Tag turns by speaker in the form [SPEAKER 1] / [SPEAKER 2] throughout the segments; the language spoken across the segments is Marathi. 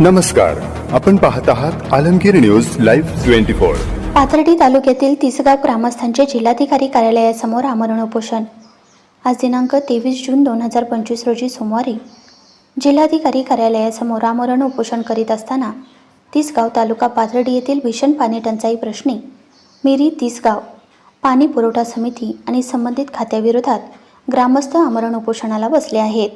[SPEAKER 1] नमस्कार. आपण पाहत आहात Alamgir news live twenty four.
[SPEAKER 2] Pathardi तालुक्यातील तिसगाव ग्रामस्थांचे जिल्हाधिकारी कार्यालयासमोर आमरण उपोषण. आज दिनांक तेवीस जून दोन हजार पंचवीस रोजी सोमवारी जिल्हाधिकारी कार्यालयासमोर आमरण उपोषण करीत असताना तिसगाव तालुका पाथर्डी येथील भीषण पाणी टंचाई प्रश्नी मिरी तिसगाव पाणी पुरवठा समिती आणि संबंधित खात्याविरोधात ग्रामस्थ आमरण उपोषणाला बसले आहेत.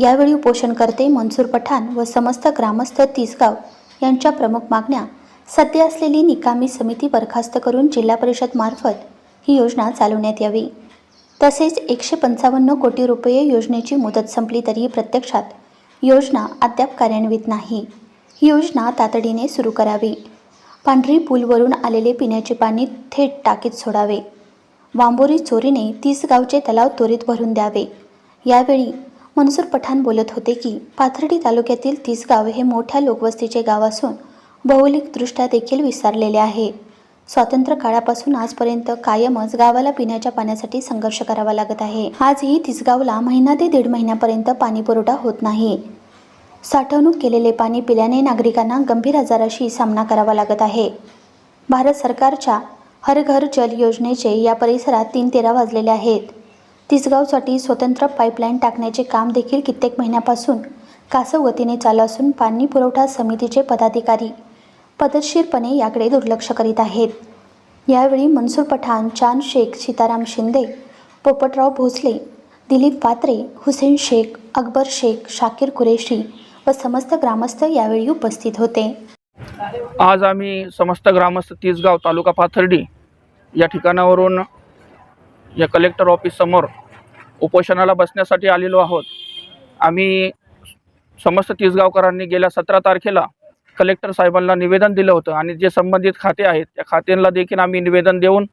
[SPEAKER 2] यावेळी उपोषणकर्ते मनसूर पठाण व समस्त ग्रामस्थ तिसगाव यांच्या प्रमुख मागण्या सध्या असलेली निकामी समिती बरखास्त करून जिल्हा परिषद मार्फत ही योजना चालवण्यात यावी. तसेच एकशे पंचावन्न कोटी रुपये योजनेची मुदत संपली तरीही प्रत्यक्षात योजना अद्याप कार्यान्वित नाही. ही योजना तातडीने सुरू करावी. पांढरी पूलवरून आलेले पिण्याचे पाणी थेट टाकीत सोडावे. वांबोरी चोरीने तीस गावचे तलाव त्वरित भरून द्यावे. यावेळी मनसूर पठाण बोलत होते की पाथर्डी तालुक्यातील तीस गाव हे मोठ्या लोकवस्तीचे गाव असून भौगोलिकदृष्ट्या देखील विसरलेले आहे. स्वातंत्र्य काळापासून आजपर्यंत कायमच गावाला पिण्याच्या पाण्यासाठी संघर्ष करावा लागत आहे. आजही तिसगावला महिना ते दीड महिन्यापर्यंत पाणी पुरवठा होत नाही. साठवणूक केलेले पाणी पिल्याने नागरिकांना गंभीर आजाराशी सामना करावा लागत आहे. भारत सरकारच्या हर घर जल योजनेचे या परिसरात तीन तेरा वाजलेले आहेत. तिसगावसाठी स्वतंत्र पाईपलाईन टाकण्याचे काम देखील कित्येक महिन्यापासून कासव गतीने चालू असून पाणी पुरवठा समितीचे पदाधिकारी पद्धतशीरपणे याकडे दुर्लक्ष करीत आहेत. यावेळी मनसूर पठाण चांद शेख सीताराम शिंदे पोपटराव भोसले दिलीप पात्रे हुसेन शेख अकबर शेख शाकीर कुरेशी व समस्त ग्रामस्थ यावेळी उपस्थित होते.
[SPEAKER 3] आज आम्ही समस्त ग्रामस्थ तिसगाव तालुका पाथर्डी या ठिकाणावरून या कलेक्टर ऑफिससमोर उपोषणाला बसण्यासाठी आलेलो आहोत. आम्ही समस्त तिसगावकरांनी गेल्या सतरा तारखेला कलेक्टर साहेबांना निवेदन दिलं होतं आणि जे संबंधित खाते आहेत त्या खात्यांना देखील आम्ही निवेदन देऊन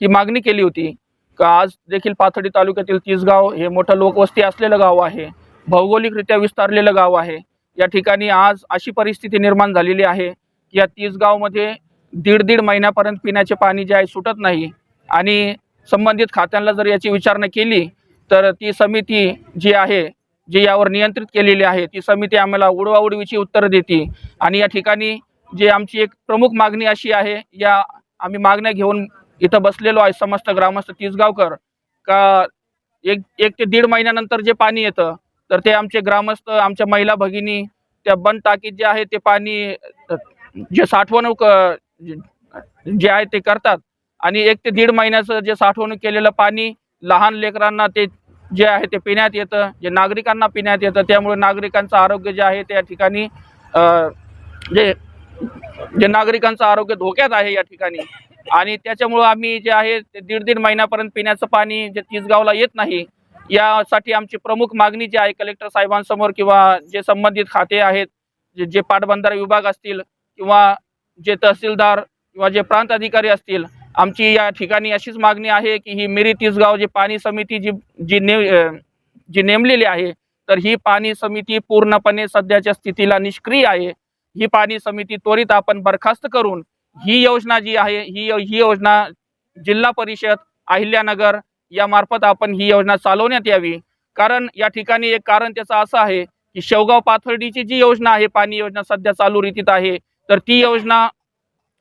[SPEAKER 3] ही मागणी केली होती. का आज देखील पाथडी तालुक्यातील तिसगाव हे मोठं लोकवस्ती असलेलं गाव आहे भौगोलिकरित्या विस्तारलेलं गाव आहे. या ठिकाणी आज अशी परिस्थिती निर्माण झालेली आहे की या तिसगावमध्ये दीड दीड महिन्यापर्यंत पिण्याचे पाणी जे आहे सुटत नाही आणि संबंधित खात्यांना जर याची विचारणा केली तर ती समिती जी आहे जी यावर नियंत्रित केलेली आहे ती समिती आम्हाला उडवाउडवीची उत्तरं देते. आणि या ठिकाणी जी आमची एक प्रमुख मागणी अशी आहे या आम्ही मागण्या घेऊन इथं बसलेलो आहे समस्त ग्रामस्थ तिसगावकर. का एक एक ते दीड महिन्यानंतर जे पाणी येतं तर ते आमचे ग्रामस्थ आमच्या महिला भगिनी त्या बंद टाकीत जे आहे ते पाणी जे साठवणूक जे आहे ते करतात. आणि एक ते दीड महिन्याचं जे साठवणूक केलेलं पाणी लहान लेकरांना ते जे आहे ते पिण्यात येतं जे नागरिकांना पिण्यात येतं त्यामुळे नागरिकांचं आरोग्य जे आहे त्या ठिकाणी जे जे नागरिकांचं आरोग्य धोक्यात आहे या ठिकाणी. आणि त्याच्यामुळं आम्ही जे आहे ते दीड दीड महिन्यापर्यंत पिण्याचं पाणी जे तिसगावला येत नाही यासाठी आमची प्रमुख मागणी जी आहे कलेक्टर साहेबांसमोर किंवा जे संबंधित खाते आहेत जे जे पाटबंधारा विभाग असतील किंवा जे तहसीलदार किंवा जे प्रांत अधिकारी असतील आमची या ठिकाणी अशीच मागणी आहे की ही मिरी तिसगाव जी पाणी समिती जी जी ने जी नेमलेली आहे तर ही पाणी समिती पूर्णपणे सध्याच्या स्थितीला निष्क्रिय आहे. ही पाणी समिती त्वरित आपण बरखास्त करून ही योजना जी आहे ही ही योजना जिल्हा परिषद अहिल्यानगर या मार्फत आपण ही योजना चालवण्यात यावी. कारण या ठिकाणी एक कारण त्याचं असं आहे की शेवगाव पाथर्डीची जी योजना आहे पाणी योजना सध्या चालू रीतीत आहे तर ती योजना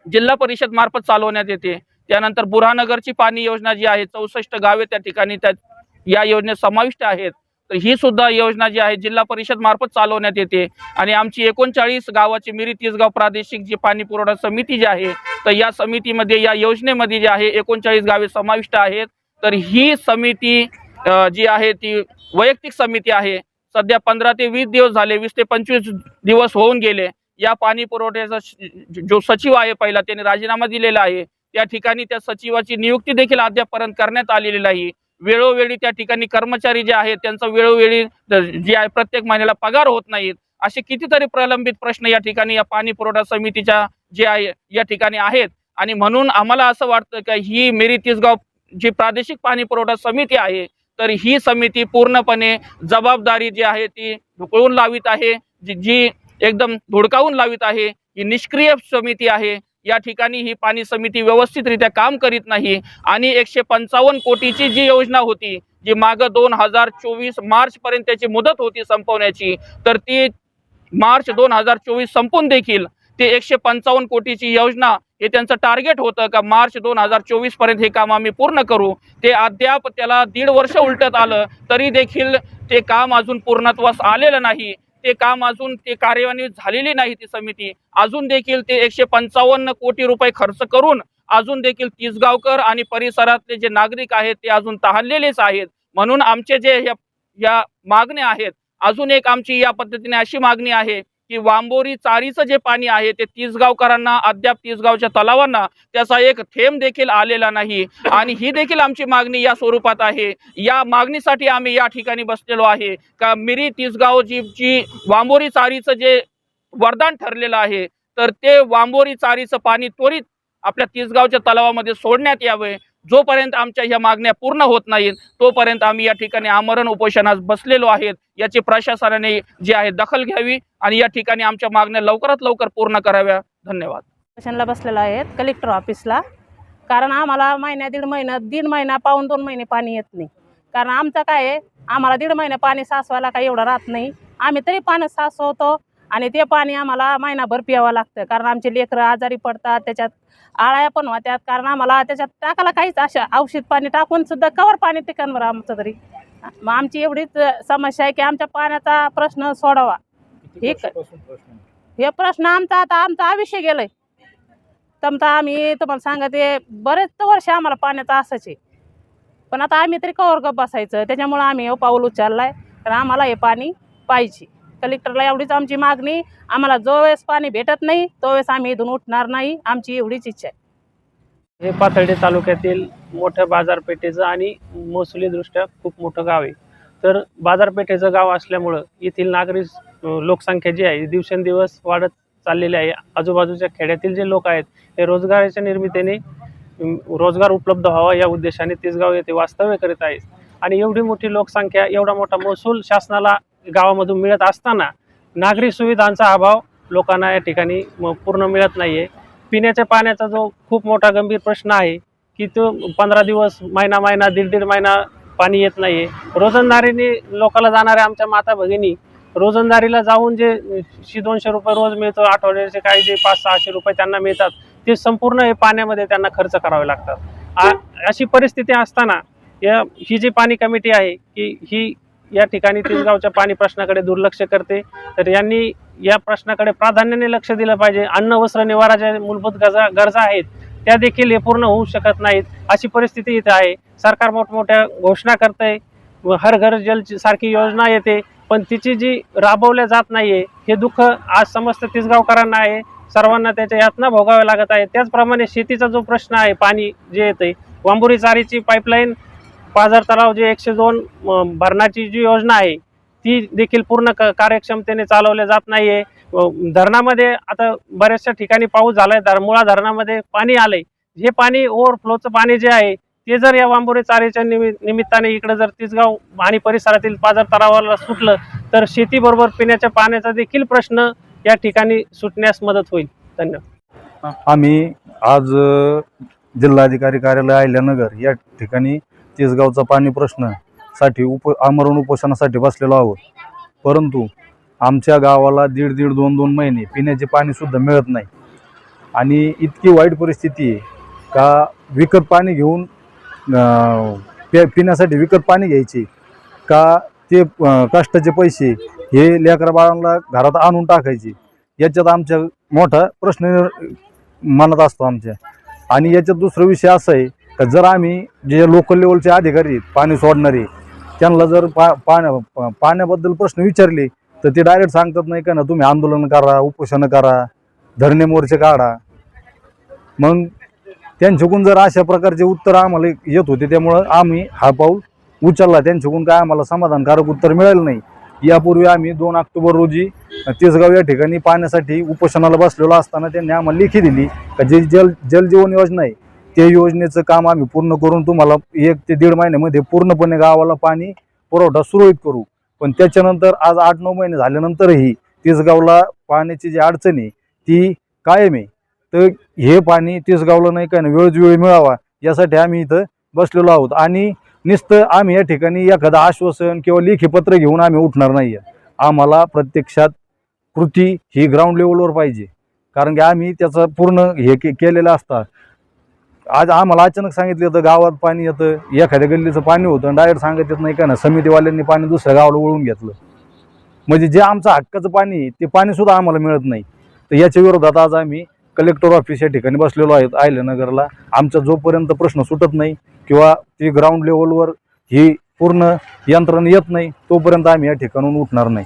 [SPEAKER 3] जिल्हा परिषद मार्फत चालवण्यात येते. त्यानंतर बुरहानगरची पाणी योजना जी आहे चौसष्ट गावे त्या ठिकाणी त्या या योजनेत समाविष्ट आहेत. तर ही सुद्धा योजना जी आहे जिल्हा परिषद मार्फत चालवण्यात येते. आणि आमची एकोणचाळीस गावाची मिरी तिसगाव प्रादेशिक जी पाणी पुरवठा समिती जी आहे तर या समितीमध्ये या योजनेमध्ये जी आहे एकोणचाळीस गावे समाविष्ट आहेत. तर ही समिती जी आहे ती वैयक्तिक समिती आहे. सध्या पंधरा ते वीस दिवस झाले वीस ते पंचवीस दिवस होऊन गेले. या पाणी पुरवठ्याचा जो सचिव आहे पहिला त्याने राजीनामा दिलेला आहे. त्या ठिकाणी त्या सचिवाची नियुक्ती देखील अद्यापर्यंत करण्यात आलेली नाही. वेळोवेळी त्या ठिकाणी कर्मचारी जे आहेत त्यांचा वेळोवेळी जे आहे प्रत्येक महिन्याला पगार होत नाहीत. असे कितीतरी प्रलंबित प्रश्न या ठिकाणी या पाणी पुरवठा समितीच्या जे आहे या ठिकाणी आहेत. आणि म्हणून आम्हाला असं वाटतं की ही मेरी तिसगाव जी प्रादेशिक पाणी पुरवठा समिती आहे तर ही समिती पूर्णपणे जबाबदारी जी आहे ती ढुकळून लावित आहे. जी जी एकदम धुडकावून लावित आहे. ही निष्क्रिय समिती आहे. या ठिकाणी ही पाणी समिती व्यवस्थितरित्या काम करीत नाही. आणि एकशे पंचावन्न कोटीची जी योजना होती जी मागं दोन हजार चोवीस मार्च पर्यंत त्याची मुदत होती संपवण्याची तर ती मार्च दोन हजार चोवीस संपून देखील ते एकशे पंचावन्न कोटीची योजना हे त्यांचं टार्गेट होतं का मार्च दोन हजार चोवीसपर्यंत हे काम आम्ही पूर्ण करू? ते अद्याप त्याला दीड वर्ष उलटत आलं तरी देखील ते काम अजून पूर्णत्वास आलेलं नाही. ते काम अजून ते कार्यान्वित झालेली नाही ती समिती. अजून देखील ते एकशे पंचावन्न कोटी रुपये खर्च करून अजून देखील तिसगावकर आणि परिसरातले जे नागरिक आहेत ते अजून तहानलेलेच आहेत. म्हणून आमचे जे या मागण्या आहेत अजून एक आमची या पद्धतीने अशी मागणी आहे की वांबोरी चारीचं जे पाणी आहे ते तिसगावकरांना अद्याप तिसगावच्या तलावांना त्याचा एक थेंब देखील आलेला नाही. आणि ही देखील आमची मागणी या स्वरूपात आहे. या मागणीसाठी आम्ही या ठिकाणी बसलेलो आहे. का मिरी तिसगाव जी जी वांबोरी चारीचं जे वरदान ठरलेलं आहे तर ते वांबोरी चारीचं पाणी त्वरित आपल्या तिसगावच्या तलावामध्ये सोडण्यात यावे. जोपर्यंत आमच्या ह्या मागण्या पूर्ण होत नाहीत तोपर्यंत आम्ही या ठिकाणी आमरण उपोषणास बसलेलो आहेत याची प्रशासनाने जी आहे दखल घ्यावी आणि या ठिकाणी आमच्या मागण्या लवकरात लवकर पूर्ण कराव्या. धन्यवाद.
[SPEAKER 4] स्टेशनला बसलेलो आहेत कलेक्टर ऑफिसला. कारण आम्हाला महिन्या दीड महिना दीड महिना पाऊन दोन महिने पाणी येत नाही. कारण आमचं काय आहे आम्हाला दीड महिने पाणी सासवायला काही एवढं राहत नाही. आम्ही तरी पाणी सासवतो आणि ते पाणी आम्हाला महिनाभर पियावं लागतं. कारण आमचे लेकरं आजारी पडतात त्याच्यात आळ्या पण होत्यात. कारण आम्हाला त्याच्यात टाकायला काहीच अशा औषध पाणी टाकून सुद्धा कवर पाणी टिकणवर आमचं तरी. मग आमची एवढीच समस्या आहे की आमच्या पाण्याचा प्रश्न सोडावा. ठीक आहे? हे प्रश्न आमचा आता आमचा आयुष्य गेलंय. समजा आम्ही तुम्हाला सांगते बरेच वर्ष आम्हाला पाण्याचं आहे. पण आता आम्ही तरी कवर गप बसायचं. त्याच्यामुळं आम्ही हे पाऊल उचललाय. तर आम्हाला हे पाणी पाहिजे. कलेक्टरला एवढीच आमची मागणी. आम्हाला जो वेळेस पाणी भेटत नाही तो वेळेस आम्ही इथून उठणार नाही. आमची एवढीच इच्छा आहे.
[SPEAKER 5] हे पाथर्डी तालुक्यातील मोठ्या बाजारपेठेचं आणि महसुलीदृष्ट्या खूप मोठं गाव आहे. तर बाजारपेठेचं गाव असल्यामुळं येथील नागरिक लोकसंख्या जी आहे दिवसेंदिवस वाढत चाललेली आहे. आजूबाजूच्या खेड्यातील जे लोक आहेत हे रोजगाराच्या निर्मितीने रोजगार उपलब्ध व्हावा या उद्देशाने तिसगाव येथे वास्तव्य करीत आहेत. आणि एवढी मोठी लोकसंख्या एवढा मोठा महसूल शासनाला गावामधून मिळत असताना नागरी सुविधांचा अभाव लोकांना या ठिकाणी म- पूर्ण मिळत नाही आहे पिण्याच्या पाण्याचा जो खूप मोठा गंभीर प्रश्न आहे की तो पंधरा दिवस महिना महिना दीड दीड महिना पाणी येत नाही आहे रोजंदारीने लोकाला जाणाऱ्या आमच्या माता भगिनी रोजंदारीला जाऊन जे शे दोनशे रुपये रोज मिळतो आठवड्याचे काही जे पाच सहाशे रुपये त्यांना मिळतात ते संपूर्ण हे पाण्यामध्ये त्यांना खर्च करावे लागतात. अशी परिस्थिती असताना या ही जी पाणी कमिटी आहे की ही या ठिकाणी तिसगावच्या पाणी प्रश्नाकडे दुर्लक्ष करते. तर यांनी या प्रश्नाकडे प्राधान्याने लक्ष दिलं पाहिजे. अन्न वस्त्र निवारा ज्या मूलभूत गरजा गरजा आहेत त्या देखील हे पूर्ण होऊ शकत नाहीत. अशी परिस्थिती इथे आहे. सरकार मोठमोठ्या घोषणा करतंय. व हर घर जल सारखी योजना येते. पण तिची जी राबवल्या जात नाहीये हे दुःख आज समस्त तिसगावकरांना आहे. सर्वांना त्याच्या यातना भोगाव्या लागत आहे. त्याचप्रमाणे शेतीचा जो प्रश्न आहे पाणी जे येते वांबुरी चारीची पाईपलाईन पाझर तलाव जे एकशे दोन भरणाची जी योजना आहे ती देखील पूर्ण क- कार्यक्षमतेने चालवल्या जात नाहीये. धरणामध्ये आता बऱ्याचशा ठिकाणी पाऊस झालाय धर मुळा धरणामध्ये पाणी आलंय. हे पाणी ओव्हरफ्लोचं पाणी जे आहे ते जर या वांबोरे चारेच्या निमि निमित्ताने इकडे जर तिसगाव आणि परिसरातील पाझर तलावाला सुटलं तर शेतीबरोबर पिण्याच्या पाण्याचा देखील प्रश्न या ठिकाणी सुटण्यास मदत होईल. धन्यवाद.
[SPEAKER 6] आम्ही आज जिल्हाधिकारी कार्यालय आयल्यानगर या ठिकाणी तिसगावचा पाणी प्रश्नसाठी उप आमरण उपोषणासाठी बसलेलो आहोत. परंतु आमच्या गावाला दीड दीड दोन दोन महिने पिण्याचे पाणीसुद्धा मिळत नाही. आणि इतकी वाईट परिस्थिती आहे का विकत पाणी घेऊन प्या पिण्यासाठी विकत पाणी घ्यायचे का ते कष्टाचे पैसे हे लेकरा बाळांना घरात आणून टाकायचे याच्यात आमच्या मोठा प्रश्न मनात असतो आमच्या. आणि याच्यात दुसरा विषय असा आहे तर जर आम्ही जे लोकल लेवलचे अधिकारी पाणी सोडणारे त्यांना जर पा पाण्या पा- पाण्याबद्दल प्रश्न विचारले तर ते डायरेक्ट सांगतात नाही का ना तुम्ही आंदोलन करा उपोषण करा धरणे मोर्चे काढा. मग त्यांच्याकडून जर अशा प्रकारचे उत्तर आम्हाला येत होते त्यामुळं आम्ही हा पाऊल उचलला. त्यांच्याकडून काय आम्हाला समाधानकारक उत्तर मिळालं नाही. यापूर्वी आम्ही दोन ऑक्टोबर रोजी तेसगाव या ठिकाणी पाण्यासाठी उपोषणाला बसलेलो असताना त्यांनी आम्हाला लेखी दिली का जे जल जलजीवन योजना आहे ते योजनेचं काम आम्ही पूर्ण करून तुम्हाला एक ते दीड महिन्यामध्ये पूर्णपणे गावाला पाणी पुरवठा सुरळीत करू. पण त्याच्यानंतर आज आठ नऊ महिने झाल्यानंतरही तिसगावला पाण्याची जी अडचण आहे ती कायम आहे. तर हे पाणी तिसगावला नाही काय ना वेळोवेळी मिळावा यासाठी आम्ही इथं बसलेलो आहोत. आणि नुसतं आम्ही या ठिकाणी एखादं आश्वासन किंवा लेखी पत्र घेऊन आम्ही उठणार नाही आम्हाला प्रत्यक्षात कृती ही ग्राउंड लेवलवर पाहिजे. कारण की आम्ही त्याचं पूर्ण हे के केलेलं असतात आज आम्हाला अचानक सांगितलं होतं गावात पाणी येतं एखाद्या गल्लीचं पाणी होतं डायरेक्ट सांगत येत नाही का ना समितीवाल्यांनी पाणी दुसऱ्या गावाला वळून घेतलं. म्हणजे जे आमचं हक्काचं पाणी आहे, ते पाणीसुद्धा आम्हाला मिळत नाही. तर याच्या विरोधात आज आम्ही कलेक्टर ऑफिस या ठिकाणी बसलेलो आहेत आयल्यानगरला आमचा जोपर्यंत प्रश्न सुटत नाही किंवा ती ग्राउंड लेवलवर ही पूर्ण यंत्रणा येत नाही तोपर्यंत आम्ही या ठिकाणून उठणार नाही.